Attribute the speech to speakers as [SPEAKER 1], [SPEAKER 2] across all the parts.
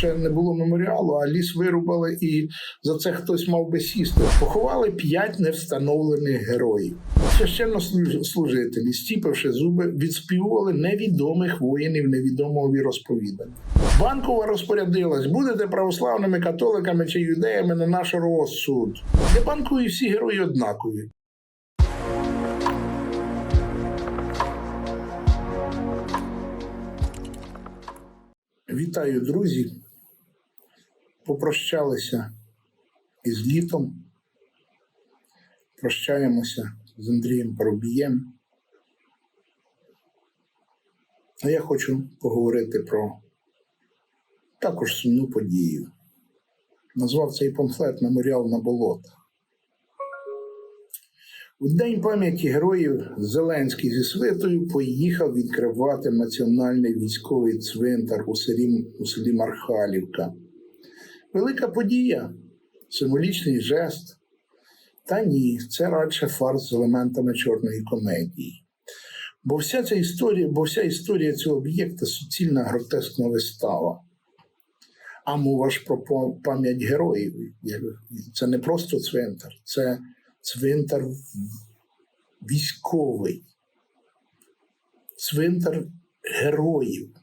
[SPEAKER 1] ще не було меморіалу, а ліс вирубали, і за це хтось мав би сісти. Поховали п'ять невстановлених героїв. Священнослужителі, стіпивши зуби, відспівували невідомих воїнів невідомого віросповідання. Банкова розпорядилась: будете православними католиками чи юдеями на наш розсуд. Для банкової всі герої однакові. Вітаю, друзі. Попрощалися із літом. Прощаємося з Андрієм Парубієм. А я хочу поговорити про також сумну подію. Назвав цей памфлет Меморіал на болотах. У День пам'яті героїв Зеленський зі свитою поїхав відкривати національний військовий цвинтар у селі, у селі Мархалівка. Велика подія, символічний жест. Та ні, це радше фарс з елементами чорної комедії. Бо вся ця історія, бо вся історія цього об'єкта суцільна гротескна вистава. А мова ж про пам'ять героїв. Це не просто цвинтар, це цвинтар військовий, цвинтар героїв.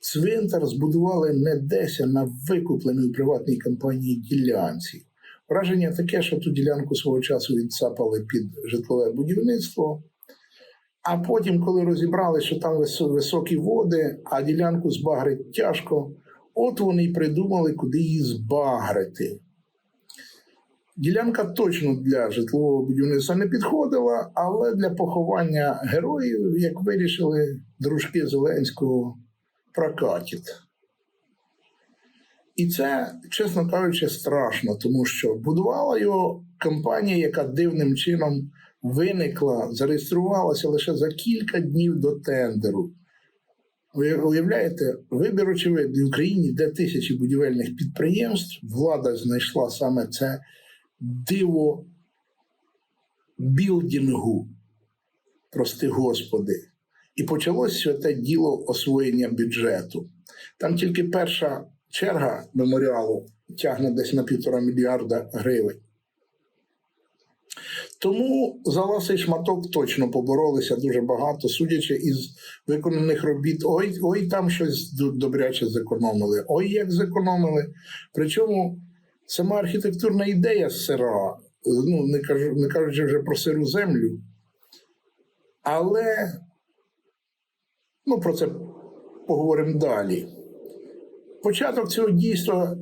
[SPEAKER 1] Цвинтар збудували не десь, а на викупленій у приватній компанії ділянці. Враження таке, що ту ділянку свого часу відсапали під житлове будівництво. А потім, коли розібрали, що там високі води, а ділянку збагрить тяжко, от вони й придумали, куди її збагрити. Ділянка точно для житлового будівництва не підходила, але для поховання героїв, як вирішили дружки Зеленського, прокатить. І це, чесно кажучи, страшно, тому що будувала його компанія, яка дивним чином виникла, зареєструвалася лише за кілька днів до тендеру. Ви уявляєте, вибір очевидний в Україні, де тисячі будівельних підприємств, влада знайшла саме це диво білдінгу, прости господи. І почалось святе діло освоєння бюджету. Там тільки перша черга меморіалу тягне десь на півтора мільярда гривень. Тому за ласий шматок точно поборолися дуже багато, судячи із виконаних робіт. Ой, ой, там щось добряче зекономили. Ой, як зекономили. Причому сама архітектурна ідея сира, ну не кажу, не кажучи вже про сиру землю. Але ну, про це поговоримо далі. Початок цього дійства,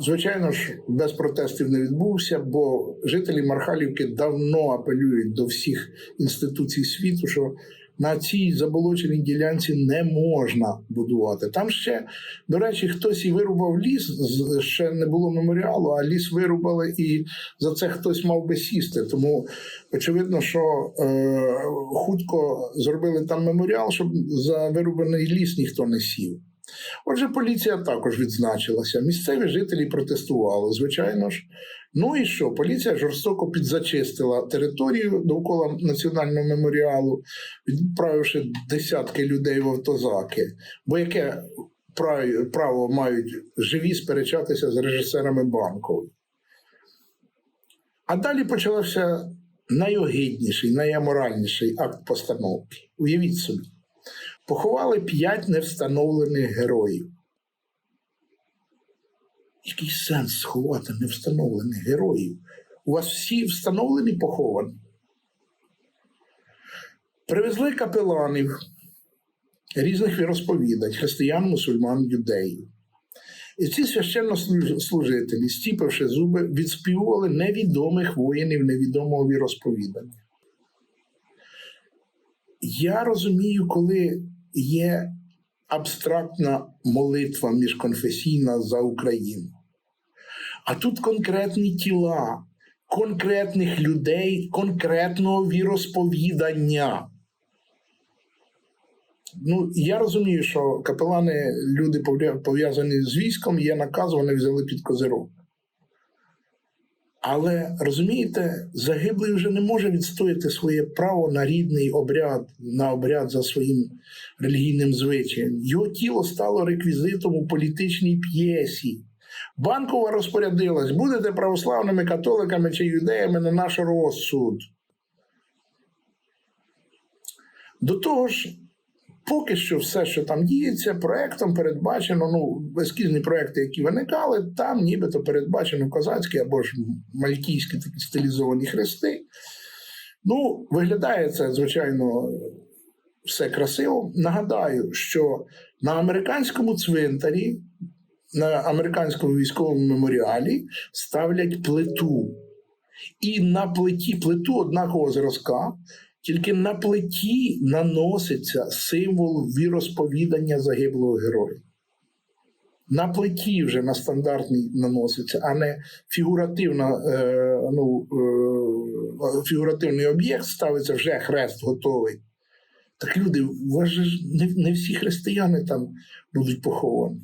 [SPEAKER 1] звичайно ж, без протестів не відбувся, бо жителі Мархалівки давно апелюють до всіх інституцій світу, що на цій заболоченій ділянці не можна будувати. Там ще, до речі, хтось і вирубав ліс, ще не було меморіалу, а ліс вирубали, і за це хтось мав би сісти. Тому очевидно, що е, хутко зробили там меморіал, щоб за вирубаний ліс ніхто не сів. Отже, поліція також відзначилася. Місцеві жителі протестували, звичайно ж. Ну і що? Поліція жорстоко підзачистила територію довкола національного меморіалу, відправивши десятки людей в автозаки. Бо яке право, мають живі сперечатися з режисерами банкової? А далі почався найогидніший, найаморальніший акт постановки. Уявіть собі поховали п'ять невстановлених героїв. Який сенс сховати невстановлених героїв? У вас всі встановлені поховані. Привезли капеланів різних віросповідань, християн, мусульман, юдеїв. І ці священнослужителі, стіпивши зуби, відспівували невідомих воїнів невідомого віросповідання. Я розумію, коли є абстрактна молитва міжконфесійна за Україну. А тут конкретні тіла, конкретних людей, конкретного віросповідання. Ну, я розумію, що капелани, люди пов'язані з військом, є наказ, вони взяли під козирок. Але розумієте, загиблий вже не може відстояти своє право на рідний обряд, на обряд за своїм релігійним звичаєм. Його тіло стало реквізитом у політичній п'єсі. Банкова розпорядилась: будете православними католиками чи юдеями на наш розсуд. До того ж, поки що все, що там діється, проектом передбачено, ну, ескізні проекти, які виникали, там нібито передбачено козацькі або ж малькійські такі стилізовані хрести. Ну, виглядає це, звичайно, все красиво. Нагадаю, що на американському цвинтарі, на американському військовому меморіалі ставлять плиту. І на плиті плиту однакового зразка, тільки на плиті наноситься символ віросповідання загиблого героя. На плиті вже на стандартній наноситься, а не фігуративна, е, ну, е, фігуративний об'єкт ставиться вже хрест готовий. Так люди, у вас же не, не всі християни там будуть поховані.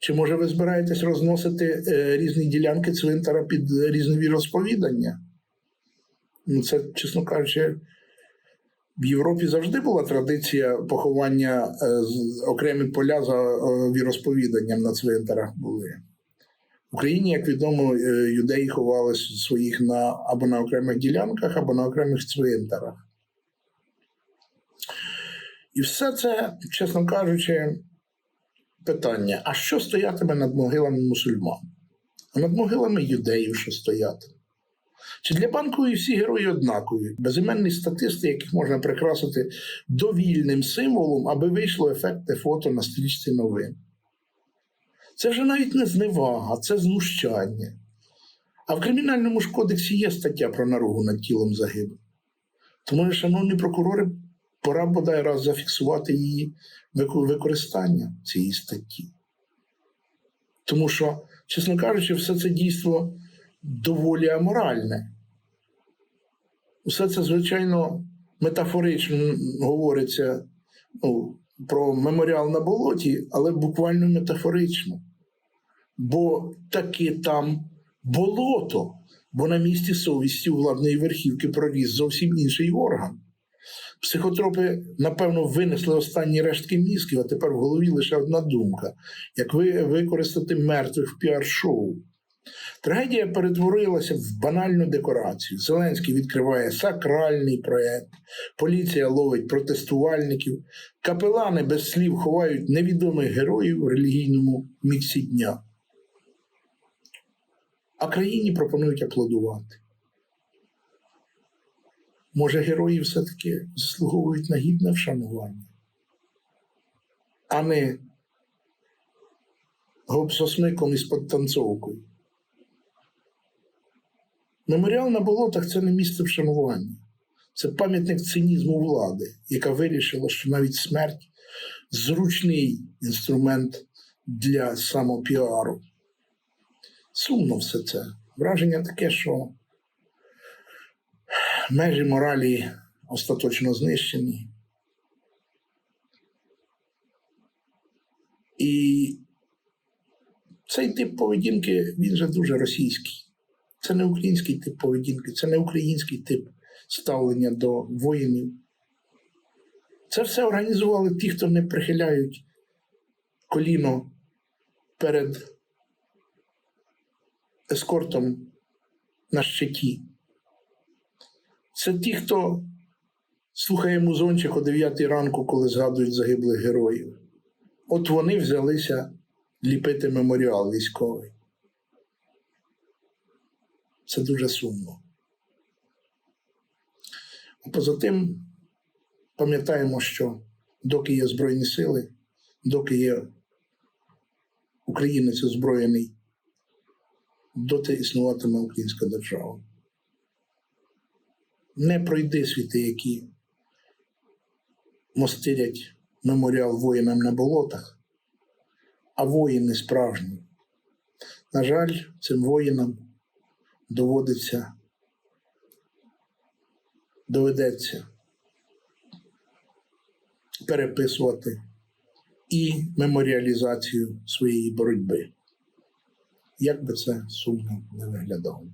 [SPEAKER 1] Чи може ви збираєтесь розносити е, різні ділянки цвинтара під різні віросповідання? Ну, це, чесно кажучи, в Європі завжди була традиція поховання е, окремі поля за е, віросповіданням на цвинтарах були. В Україні, як відомо, е, юдеї ховали своїх на або на окремих ділянках, або на окремих цвинтарах. І все це, чесно кажучи, питання: а що стоятиме над могилами мусульман? А над могилами юдеїв, що стоятиме? Чи для банкової всі герої однакові, безіменні статисти, яких можна прикрасити довільним символом, аби вийшло ефектне фото на стрічці новин? Це вже навіть не зневага, це знущання. А в кримінальному ж кодексі є стаття про наругу над тілом загиблих. Тому, шановні прокурори, пора бодай раз зафіксувати її використання цієї статті. Тому що, чесно кажучи, все це дійство доволі аморальне. Усе це, звичайно, метафорично говориться ну, про меморіал на болоті, але буквально метафорично. Бо таки там болото, бо на місці совісті у владної верхівки проріс зовсім інший орган. Психотропи, напевно, винесли останні рештки мізків, а тепер в голові лише одна думка: як ви використати мертвих в піар-шоу. Трагедія перетворилася в банальну декорацію. Зеленський відкриває сакральний проєкт, поліція ловить протестувальників, капелани без слів ховають невідомих героїв в релігійному міксі дня. А країні пропонують аплодувати. Може, герої все-таки заслуговують на гідне вшанування, а не гопсосмиком із подтанцовкою. Меморіал на болотах це не місце вшанування, це пам'ятник цинізму влади, яка вирішила, що навіть смерть зручний інструмент для самопіару. Сумно все це. Враження таке, що межі моралі остаточно знищені. І цей тип поведінки він же дуже російський. Це не український тип поведінки, це не український тип ставлення до воїнів. Це все організували ті, хто не прихиляють коліно перед ескортом на щиті. Це ті, хто слухає музончик о 9 ранку, коли згадують загиблих героїв. От вони взялися ліпити меморіал військовий. Це дуже сумно. Поза тим, пам'ятаємо, що доки є Збройні сили, доки є українець озброєний, доти існуватиме українська держава. Не пройди світи, які мостирять меморіал воїнам на болотах, а воїни справжні. На жаль, цим воїнам доводиться, доведеться переписувати і меморіалізацію своєї боротьби. як би це сумно не виглядало.